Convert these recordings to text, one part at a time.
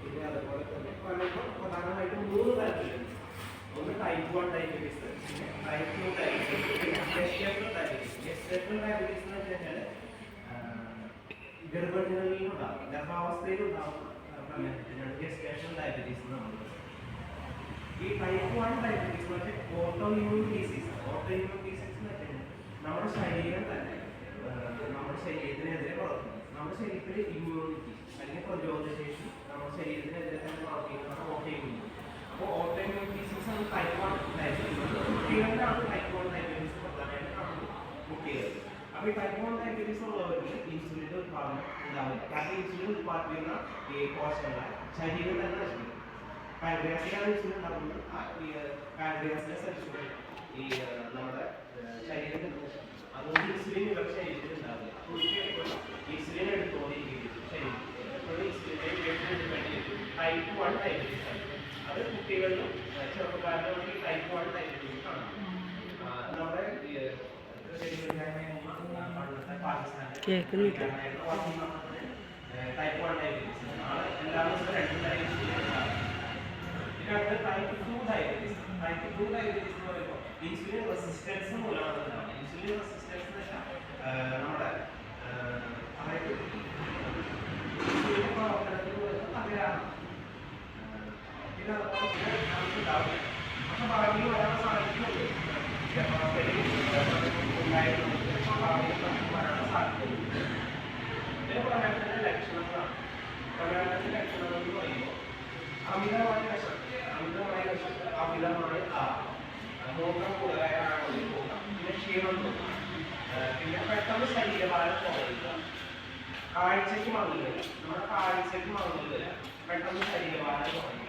പിന്നെ അതുപോലെ തന്നെ പറയുമ്പോൾ പ്രധാനമായിട്ടും മൂന്ന് തരത്തിലുണ്ട് ഒന്ന് ടൈപ്പ് വൺ ഡയബറ്റീസ് പിന്നെ ടൈപ്പ് ടു ഡയബറ്റീസ് പിന്നെ ഗസ്റ്റേബിൾ ഡയബറ്റീസ് ഗസ്റ്റേബിൾ ഡയബറ്റീസ് എന്ന് വെച്ച് കഴിഞ്ഞാൽ ഗർഭിണികളിലുണ്ടാവും ഗർഭാവസ്ഥയിലുണ്ടാവുന്ന പ്രമേഹത്തിനാണ് ഗസ്റ്റേഷൻ ഡയബറ്റീസ് എന്ന് നമ്മൾ പറയുന്നത്. ഈ ടൈപ്പ് വൺ ഡയബറ്റീസ് എന്ന് വെച്ചാൽ autoimmune disease autoimmune disease എന്ന് വെച്ച് കഴിഞ്ഞാൽ നമ്മുടെ ശരീരം തന്നെ ആ, നമ്മുടെ ശരീരത്തിനെതിരെ പ്രവർത്തിക്കുന്നു നമ്മുടെ ശരീരത്തിൽ ഇമ്മ്യൂണിറ്റി അല്ലെങ്കിൽ പ്രതിരോധ ശേഷി നമ്മുടെ ശരീരത്തിനെതിരെ തന്നെ പ്രവർത്തിക്കുന്നതാണ് ഓട്ടോ ഇമ്മ്യൂൺ അപ്പോൾ ഓട്ടോ ഇമ്മ്യൂൺ ഡിസീസ് ആണ് ടൈപ്പ് വൺ ഡയബറ്റീസ് കുട്ടികളിലാണ് ടൈപ്പ് വൺ ഡയബറ്റീസ് പ്രധാനമായിട്ട് കാണുന്നത് കുട്ടികൾ അപ്പോൾ ഈ ടൈപ്പ് വൺ ഡയബറ്റീസ് ഉള്ളവർക്ക് ഇൻസുലിന്റെ ഉത്പാദനം ഉണ്ടാവില്ല. കാരണം ഇൻസുലിൻ ഉത്പാദിപ്പിക്കുന്ന ഈ കോശങ്ങളെ ശരീരം തന്നെ നശിപ്പിക്കും. പാൻക്രിയാസിലാണ് ഇൻസുലിൻ ഉണ്ടാക്കുന്നത്. ആ ഈ പാൻക്രിയാസിനെ സെൽസുകൾ ഈ ആ, നമ്മുടെ ആ, ശരീരത്തിൽ നശിപ്പിക്കും അതുകൊണ്ട് ഇൻസുലിൻ ഇവരുടെ ശരീരത്തിൽ ഉണ്ടാവില്ല അപ്പോൾ ഒരിക്കലും ഇൻസുലിൻ എടുത്തുകൊണ്ടിരിക്കും ശരീരത്തിൽ എപ്പോഴും ഇൻസുലിനെ വേണ്ടി ടൈപ്പ് വൺ ഡയബറ്റീസ് ആണ് അത് കുട്ടികളിലും ആ, ചെറുപ്പക്കാരിലും ടൈപ്പ് വൺ ഡയബറ്റീസ് കാണാം ആ, നമ്മുടെ ഈ, പണ്ടത്തെ പാകിസ്ഥാനിലെ കേൾക്കുന്നില്ല. ടൈപ്പ് വൺ ഡയബറ്റീസ് ആൾ എല്ലാ ദിവസവും രണ്ട് ടൈപ്പ് പിന്നെ അടുത്ത type two diabetes type two diabetes എന്ന് പറയുമ്പോൾ ഇൻസുലിൻ റെസിസ്റ്റൻസ് മൂലമാണ് ഇൻസുലിൻ റെസിസ്റ്റൻസ് നമ്മുടെ ആ, അതായത് ഇൻസുലിൻ പ്രവർത്തനത്തിന് വരുന്ന തകരാറാണ് ആ, പിന്നെ അതുപോലെ തന്നെ നമുക്ക് ഉണ്ടാവില്ല പക്ഷെ ഭാവിയിൽ വരാൻ സാധിക്കുന്നുണ്ട് ഗർഭാവസ്ഥയിൽ ഉണ്ടായിരുന്നു ഭാവിയിൽ നമുക്ക് വരാൻ സാധിക്കുന്നുണ്ട് പിന്നെ പ്രമേഹത്തിന്റെ ലക്ഷണങ്ങളാണ് പ്രമേഹത്തിന്റെ ലക്ഷണങ്ങൾ എന്ന് പറയുമ്പോൾ അമിതമായ വിഷം അമിതമായ വിഷം അമിതമായ ദാഹം മൂത്രം കൂടുതലായാണെങ്കിൽ പോകാം പിന്നെ ക്ഷീണം തോന്നാം പിന്നെ പെട്ടെന്ന് ശരീരഭാരം കുറയുക കാഴ്ചയ്ക്ക് വരിക നമ്മുടെ കാഴ്ചയ്ക്ക് വരിക പെട്ടെന്ന് ശരീരഭാരം കുറയുക.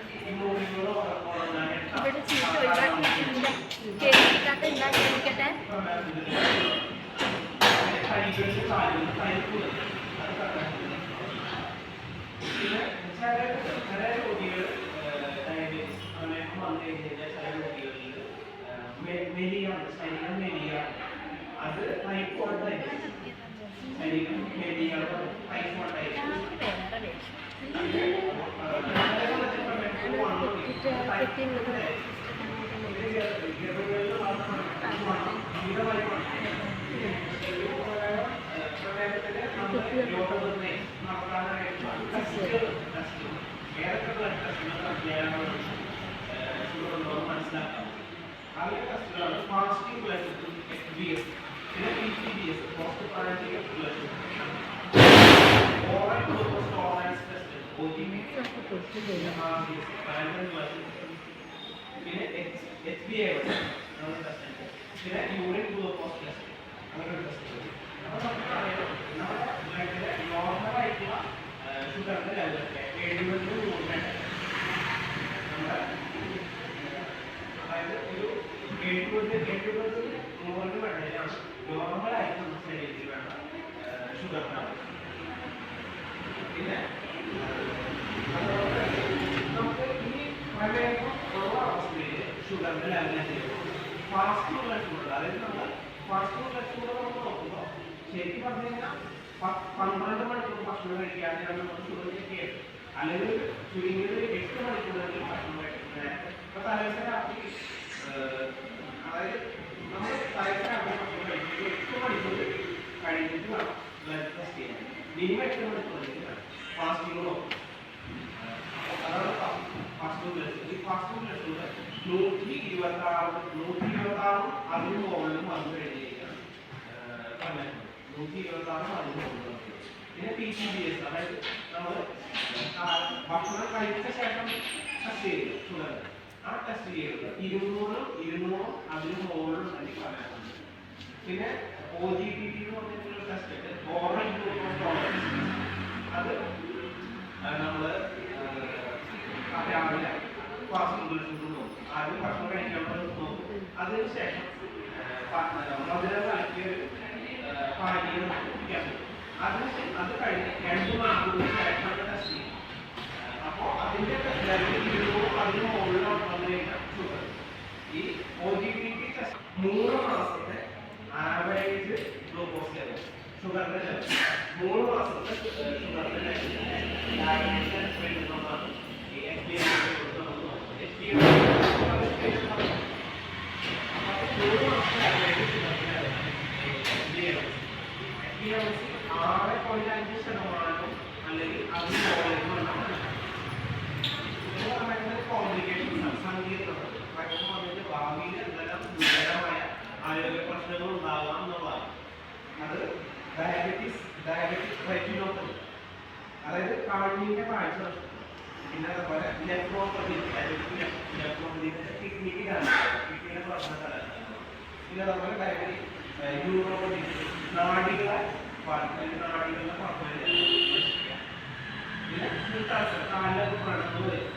ഇവിടെ ചീത്ത ഒഴിവാക്കിയിട്ടില്ല കേൾക്കാത്ത ചില രോഗികളിൽ മെലിയാണ് ശരീരം മെലിയാണ് അത് type 这还是冰的。B S parallel blood പിന്നെ എച്ച് ബി എ അങ്ങനെ ടെസ്റ്റ് ഉണ്ട് പിന്നെ യൂറിൻ ഗ്ലൂക്കോസ് ടെസ്റ്റ് അങ്ങനെ ഒരു ടെസ്റ്റ് ഉണ്ട് അപ്പോൾ നമുക്ക് അറിയാം. നമ്മുടെ ബ്ലഡിലെ നോർമൽ ആയിട്ടുള്ള ഷുഗറിന്റെ ലെവൽ എഴുപത് നൂറിന് നമ്മുടെ അതായത് ഒരു എഴുപത് എഴുപത് നൂറിന് വെള്ളയിലാണ് നോർമൽ ആയിട്ട് നമ്മുടെ ശരീരത്തിൽ വേണ്ട ഷുഗർ പിന്നെ അതുപോലെ നമുക്ക് ഈ പ്രമേഹം ഉള്ള അവസ്ഥയിൽ ഷുഗറിന്റെ ലെവൽ ഫാസ്റ്റ് ബ്ലഡ് ഷുഗർ അതായത് നമ്മൾ ഫാസ്റ്റ് ബ്ലഡ് ഷുഗർ നമ്മൾ നോക്കുമ്പോൾ ശരിക്കും പറഞ്ഞു കഴിഞ്ഞാൽ പന്ത്രണ്ട് മണിക്കൂർ ഭക്ഷണം കഴിക്കാതെയാണ് നമ്മൾ ഷുഗർ ചെക്ക് അല്ലെങ്കിൽ ചുരുങ്ങിയത് എട്ട് മണിക്കൂറെങ്കിലും ഭക്ഷണം കഴിക്കുന്നത് ഇപ്പൊ തലേദിവസം രാത്രി അതായത് നമ്മൾ തലേദിവസം രാത്രി ഭക്ഷണം കഴിക്കുന്നത് എട്ട് മണിക്കൂർ കഴിഞ്ഞിട്ട് വേണം ബ്ലഡ് ടെസ്റ്റ് ചെയ്യാൻ മിനിമം എട്ട് മണിക്കൂർ ഫാസ്റ്റിംഗ് നോക്കും അതാണ് ഫാസ്റ്റ് ബ്ലഡ് ഈ ഫാസ്റ്റ് ബ്ലഡ് നൂറ്റി ഇരുപത്തി ആറ് നൂറ്റി ഇരുപത്തി ആറും അതിന് മുകളിലും വന്നു കഴിഞ്ഞ് കഴിഞ്ഞാൽ നൂറ്റി ഇരുപത്തി ആറും അതിന് മുകളിലും പിന്നെ പി സി ബി എസ് അതായത് നമ്മൾ ഭക്ഷണം കഴിച്ച ശേഷം ടെസ്റ്റ് ചെയ്തു ഷുഗർ ആ ടെസ്റ്റ് ചെയ്യുന്നത് ഇരുന്നൂറും ഇരുന്നൂറും അതിന് മുകളിലും തന്നെ പ്രമേഹം പിന്നെ ഒ ജി ടി ടി എന്ന് പറഞ്ഞിട്ടുള്ള ടെസ്റ്റ് ഓറൽ അത് നമ്മൾ രാവിലെ ക്ലാസ് ഇംഗ്ലീഷ് നോക്കും. ആദ്യം ഭക്ഷണം കഴിക്കാനുള്ള നോക്കും. അതിനുശേഷം കലക്കിയ ഒരു പാനീയം കുടിക്കാൻ അതിന് അത് കഴിഞ്ഞ് രണ്ട് മണിക്കൂറിന് ശേഷം ടെസ്റ്റ് ചെയ്യുന്നത് അപ്പോൾ അതിന്റെ ഇരുന്നൂറ് അതിന് മുകളിലാണ് വന്നു കഴിഞ്ഞാൽ ഷുഗർ ഈ O G B T test മൂന്ന് മാസത്തെ ആവറേജ് ഗ്ലൂക്കോസ് ലെവൽ ഷുഗറിന്റെ ലെവൽ മൂന്ന് മാസത്തെ ഷുഗറിന്റെ ലെവൽ ആവറേജ് ഈ എഫ് ആറ് പോയിന്റ് അഞ്ച് ശതമാനം അല്ലെങ്കിൽ മുകളിൽ കോംപ്ലിക്കേഷൻസ് സങ്കീർണത വയസ്സ് വന്നിട്ട് ഭാവിയിൽ എന്തെല്ലാം ഗുരുതരമായ ആരോഗ്യ പ്രശ്നങ്ങൾ ഉണ്ടാകാം എന്നുള്ളതാണ് അത് ഡയബറ്റീസ് ഡയബറ്റിക് റെറ്റിനോപ്പതി അതായത് കാഴ്ചയുടെ കാഴ്ച. പിന്നെ അതുപോലെ നെഫ്രോപ്പതി നെഫ്രോപ്പതി കിഡ്നിക്ക് കിഡ്നിയുടെ പ്രശ്നം തരാം പിന്നെ അതുപോലെ ഡയബറ്റിക് യൂറോപ്പതി നാടികളെ പ്രശ്നം നശിക്കുക പിന്നെ ഫുൾക്കാസ് പ്രണവ് വരും.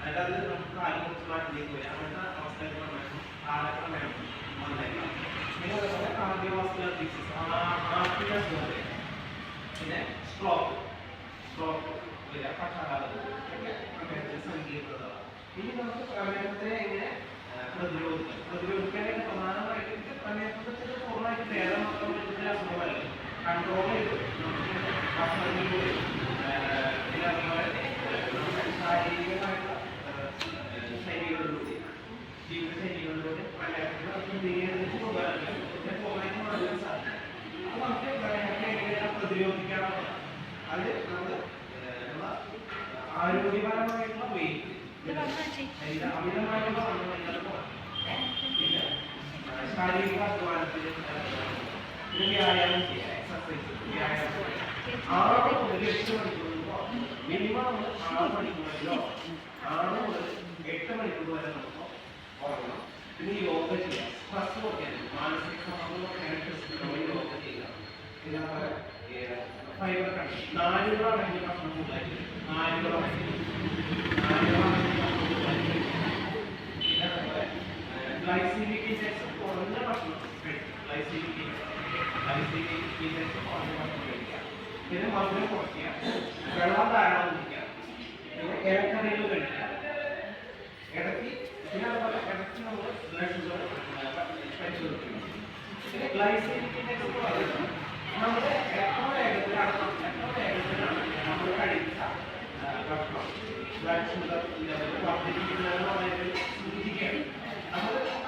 അതായത് നമുക്ക് കാൽ കുറച്ച് മാറ്റിലേക്ക് വരും അങ്ങനത്തെ അവസ്ഥയൊക്കെ കാലൊക്കെ ഇനി നമുക്ക് പ്രമേഹത്തെ എങ്ങനെ പ്രതിരോധിക്കാം. പ്രതിരോധിക്കാനായിട്ട് പ്രധാനമായിട്ടും ഇത് പ്രമേഹത്തെ പൂർണമായിട്ട് നേരം മാത്രം അസുഖമല്ല കൺട്രോൾ ചെയ്ത്. നമുക്ക് ഭക്ഷണത്തിലൂടെ ആ, പിന്നെ അതുപോലെ നമ്മുടെ ശാരീരികമായിട്ടുള്ള ആ, ശൈലികളിലൂടെ ജീവിത ശൈലികളിലൂടെ പ്രമേഹത്തെ നമുക്ക് നിയന്ത്രിച്ച് കൊണ്ടുവരാൻ ഇതിനെ പൂർണമായിട്ട് മാറ്റാൻ സാധിക്കും അപ്പോൾ നമുക്ക് പ്രമേഹത്തെ എങ്ങനെയാണ് പ്രതിരോധിക്കാനുള്ളത് അത് നമ്മൾ ആരോഗ്യപരമായിട്ടുള്ള വെയിറ്റ് ഇത് പറഞ്ഞാച്ചി ശരീരം അമിതമായിട്ടുള്ള വണ്ണം പിന്നെ ആ, ശാരീരിക അധ്വാനത്തിന് പിന്നെ വ്യായാമം ചെയ്യുക എക്സസൈസ് വ്യായാമം ആറ് മുതൽ എട്ട് മണിക്കൂർ മിനിമം ആറ് മണിക്കൂറിലോ ആറ് മുതൽ എട്ട് മണിക്കൂർ വരെ നമുക്ക് ഉറങ്ങണം പിന്നെ യോഗ ചെയ്യാം സ്ട്രെസ് കുറയ്ക്കാൻ മാനസിക സമ്മർദ്ദം കുറയ്ക്കാനായിട്ട് നമ്മൾ യോഗ ചെയ്യുക പിന്നെ അതുപോലെ ഫൈബർ കണ്ടി നാലുകളടങ്ങിയ ഭക്ഷണം കൂടുതലായിട്ട് നാലുകളടങ്ങിയ നാലുകളടങ്ങിയ ഭക്ഷണം കൂടുതലായിട്ട് പിന്നെ അതുപോലെ ഗ്ലൈസീമിക് ഇൻഡെക്സ് കുറഞ്ഞ ഭക്ഷണം കഴിക്കുക ഗ്ലൈസീമിക് ഇൻഡെക്സ് ഗ്ലൈസീമിക് ഇൻഡെക്സ് കുറഞ്ഞ ഭക്ഷണം കഴിക്കുക പിന്നെ മധുരം കുറയ്ക്കുക വെള്ളം ധാരാളം കുടിക്കുക പിന്നെ ഇലക്കറികൾ കഴിക്കുക ഇടയ്ക്ക് പിന്നെ അതുപോലെ ഇടയ്ക്ക് നമ്മൾ ബ്ലഡ് ഷുഗർ പരിശോധിക്കണം പിന്നെ ഗ്ലൈസീമിക് ഇൻഡെക്സ് എന്ന് പറയുന്നത് നമ്മുടെ എത്ര വേഗത്തിലാണ് എത്ര വേഗത്തിലാണ് നമ്മൾ കഴിച്ച ആ, ഭക്ഷണം ബ്ലഡ് ഷുഗർ ലെവൽ വർദ്ധിപ്പിക്കുന്നതെന്ന് പറയുന്നത് സൂചിക്കുകയാണ് നമ്മൾ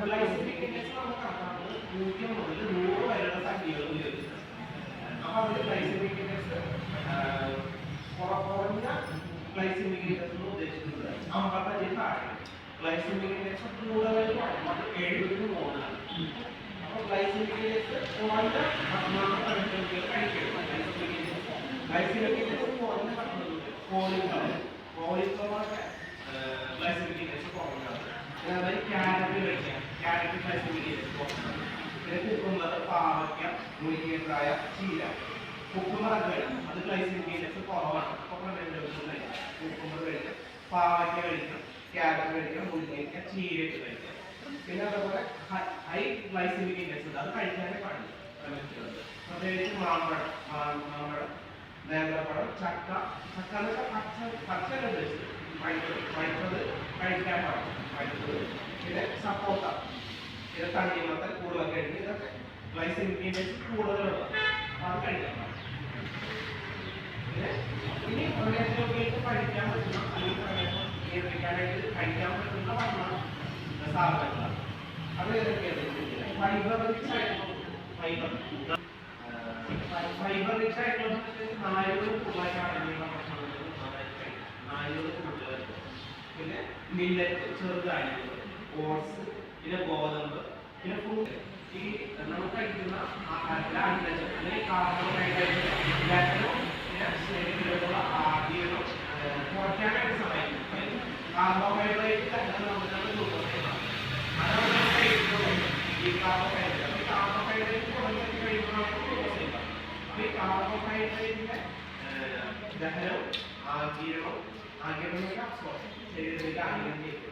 ഗ്ലൈസീമിക് ഇൻഡെക്സ് നമ്മൾ കണക്കാക്കുന്നത് പൂജ്യം മുതൽ നൂറ് വരെയുള്ള സംഖ്യകൾ ഉപയോഗിച്ചിട്ടുണ്ട് അപ്പൊ അതിൽ ഗ്ലൈസീമിക് ഇൻഡെക്സ് കുറഞ്ഞ ഗ്ലൈസീമിക് ഇൻഡെക്സ് എന്ന് ഉദ്ദേശിക്കുന്നത് അമ്പത്തഞ്ചിൽ താഴെ ഗ്ലൈസീമിക് ഇൻഡെക്സ് കൂടുതൽ അത് എഴുപതിന് മുകളിലാണ് അപ്പോൾ ഗ്ലൈസീമിക് ഇൻഡെക്സ് കുറഞ്ഞ ഭക്ഷണം കഴിക്കുന്നത് കഴിക്കരുത് ഗ്ലൈസീമിക് ഇൻഡെക്സ് കുറഞ്ഞ ഭക്ഷണം കോളിഫ്ലവർ കോളിഫ്ലവറൊക്കെ കുറഞ്ഞതാണ് പിന്നെ അതുപോലെ ക്യാരറ്റ് കഴിക്കാം ക്യാരറ്റ് ഇൻഡെക്സ് കുറഞ്ഞതാണ് പിന്നെ കുക്കുമ്പർ പാവയ്ക്ക മുരിങ്ങക്കായ ചീര കുക്കുമ്പർ ഒക്കെ കഴിക്കാം അത് ഇൻഡെക്സ് കുറവാണ് അപ്പോൾ കുക്കുമ്പർ കഴിക്കാം പാവയ്ക്ക കഴിക്കാം ക്യാരറ്റ് കഴിക്കാം മുരിങ്ങയ്ക്ക ചീരയൊക്കെ കഴിക്കാം ഹൈ ഗ്ലൈസീമിക് ഇൻഡെക്സ് ഉണ്ട് അത് കഴിക്കാനേ പാടില്ല. പ്രത്യേകിച്ച് മാമ്പഴം മാമ്പഴം ചക്ക ചക്ക പച്ച ഉദ്ദേശിച്ചത് പഴുത്തത് കഴിക്കാൻ പാടില്ല പഴുത്തത് പിന്നെ സപ്പോട്ട പിന്നെ തണ്ണിമത്തൻ ഉരുളക്കിഴങ്ങ് ഇതൊക്കെ ഗ്ലൈസീമിക് കൂടുതലുള്ള അത് കഴിക്കാൻ പാടില്ല പിന്നെ ഇനി പ്രമേഹ രോഗികൾക്ക് കഴിക്കാൻ പറ്റുന്ന അല്ലെങ്കിൽ പ്രമേഹം നിയന്ത്രിക്കാനായിട്ട് കഴിക്കാൻ പറ്റുന്ന ഭക്ഷണം സാധനങ്ങളാണ് അത് ഏതൊക്കെയാണ്? ഫൈബർ റിച്ച് ആയിട്ടുള്ള ഫൈബർ ഫൈബർ റിച്ച് ആയിട്ടുള്ള നാലുകൾ കൂടുതലായിട്ട് അടങ്ങിയുള്ള ഭക്ഷണങ്ങൾ നന്നായിട്ട് കഴിക്കാം നാരുകൾ കൂടുതൽ പിന്നെ മില്ലറ്റ് ചെറുധാന്യങ്ങൾ ഓട്സ് പിന്നെ ഗോതമ്പ് പിന്നെ ഫ്രൂട്ട് ഈ നമുക്ക് കഴിക്കുന്ന അല്ലെങ്കിൽ കാർബോഹൈഡ്രേറ്റ് പിന്നെ ശരീരത്തിലുള്ള ആദ്യം കുറയ്ക്കാനായിട്ട് സഹായിക്കും. കാർബോഹൈഡ്രേറ്റ് തന്നെ നമുക്ക് നമ്മൾ കഴിക്കുന്നത് ഈ കാർബോഹൈഡ്രേറ്റ് കാർബോഹൈഡ്രേറ്റ് കുറഞ്ഞൊക്കെ ഗ്ലൂക്കോസ് കിട്ടുക അപ്പോൾ ഈ കാർബോഹൈഡ്രേറ്റിന്റെ ദഹനവും ആഗീരണവും absorption. ശരീരത്തിലേക്ക് ചെയ്യും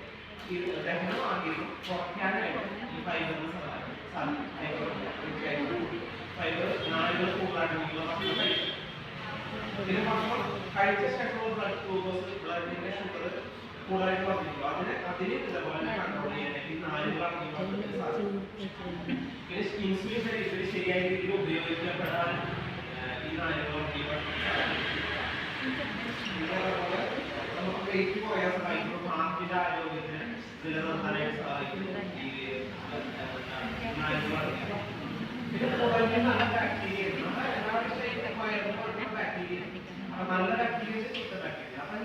ഈ ദഹനം ആഗീരണം കുറയ്ക്കാനായിട്ട് ഈ ഫൈബറിന് സഹായിക്കും ഫൈബർ നാളുകൾ കൂടുതലായിട്ടുള്ള ഭക്ഷണം കഴിക്കും പിന്നെ ഭക്ഷണം കഴിച്ച ശേഷം ബ്ലഡ് ഗ്ലൂക്കോസ് ബ്ലഡിന്റെ ഷുഗർ കൂടുതലായി വർദ്ധിക്കും അതിന് അതിന് ഇതേപോലെ കൺട്രോൾ ചെയ്യാനായിട്ട് ഭക്ഷണത്തിന് സാധിക്കും പിന്നെ ഇൻസുലിൻ ശരീരത്തിൽ ശരിയായ രീതിയിൽ ഉപയോഗിക്കപ്പെടാൻ ഈ നാലുകൾ നല്ല ബാക്ടീരിയ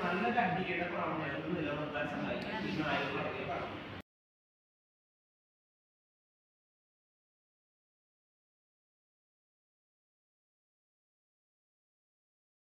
നല്ല ബാക്ടീരിയയുടെ പ്രവർത്തനം നിലനിർത്താൻ സഹായിക്കും